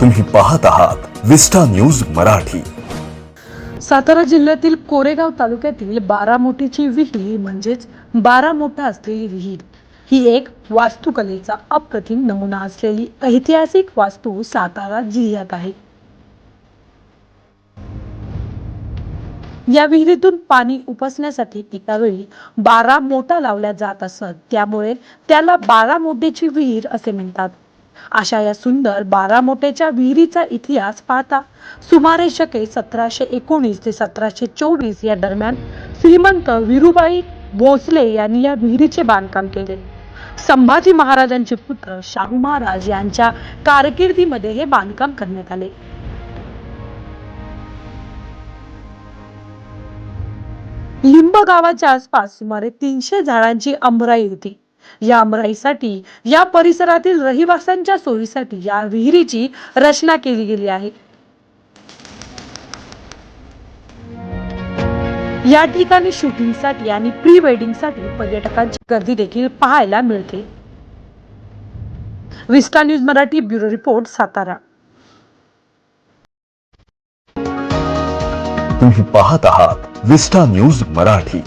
तुम्ही पाहत आहात विस्टा न्यूज मराठी. सातारा जिल्ह्यातील कोरेगाव तालुक्यातील बारामोटीची विहीर म्हणजेच बारामोटा असलेली विहीर ही एक वास्तुकलेचा अप्रतिम नमुना असलेली ऐतिहासिक वास्तू सातारा जिल्ह्यात आहे. या विहिरीतून पाणी उपसण्यासाठी एकावेळी बारा मोठा लावल्या जात असत त्यामुळे त्याला बारा मोठेची विहीर असे म्हणतात. अशा या सुंदर बारा मोठ्याच्या विहिरीचा इतिहास पाहता सुमारे शके सतराशे एकोणीस ते सतराशे चोवीस या दरम्यान श्रीमंत विरुबाई भोसले यांनी या विहिरीचे बांधकाम केले. संभाजी महाराजांचे पुत्र शाहू महाराज यांच्या कारकिर्दीमध्ये हे बांधकाम करण्यात आले. लिंब गावाच्या आसपास सुमारे तीनशे झाडांची अंबराई होती. या अंबराईसाठी या परिसरातील रहिवाशांच्या सोयीसाठी या विहिरीची रचना केली गेली आहे. या ठिकाणी शूटिंगसाठी आणि प्री वेडिंगसाठी पर्यटकांची गर्दी देखील पाहायला मिळते. Vista News Marathi bureau report Satara. तुम्ही पाहत आहात विस्टा न्यूज मराठी.